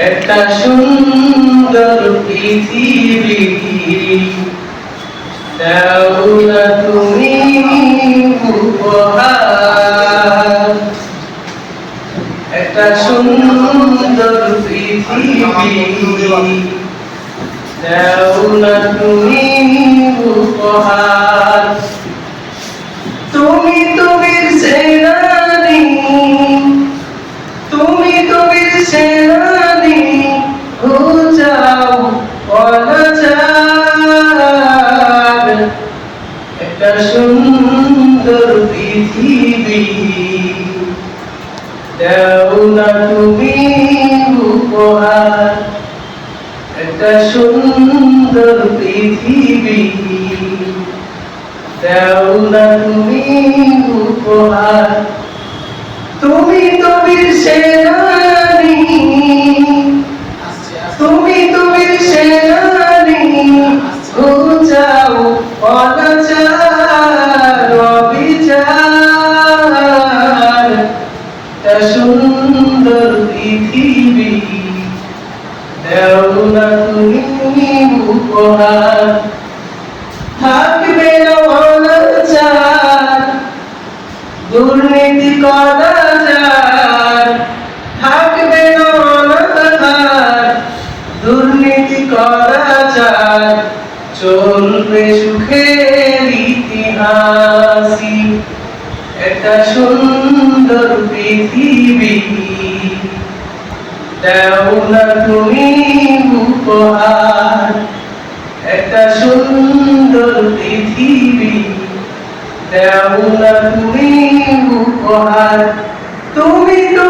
একটা সুন্দর পৃথিবী। দাও না তুমি উপহার। একটা সুন্দর পৃথিবী। দাও না তুমি উপহার। তুমি তুমি সেনানি। তুমি তুমি সেনানি সুন্দর পৃথিবী। দাও না তুমি উপহার, একটা সুন্দর পৃথিবী। দাও না তুমি উপহার, তুমি সেনানি তুমি সুন্দর পৃথিবী দেও না তুমি উপহার থাকবে না অনাচার, দুর্নীতি করা যায় থাকবে না অনাচার দুর্নীতি করা যায় চলবে সুখের ইতিহাসই। একটা সুন্দর পৃথিবী। দেও না তুমি উপহার। একটা সুন্দর পৃথিবী। দেও না তুমি উপহার। তুমি তুমি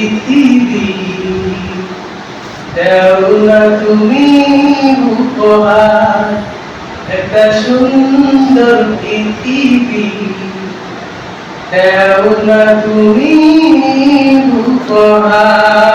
পৃথিবী দাও তুমি উপহার একটা সুন্দর পৃথিবী। দাও না তুমি উপহার।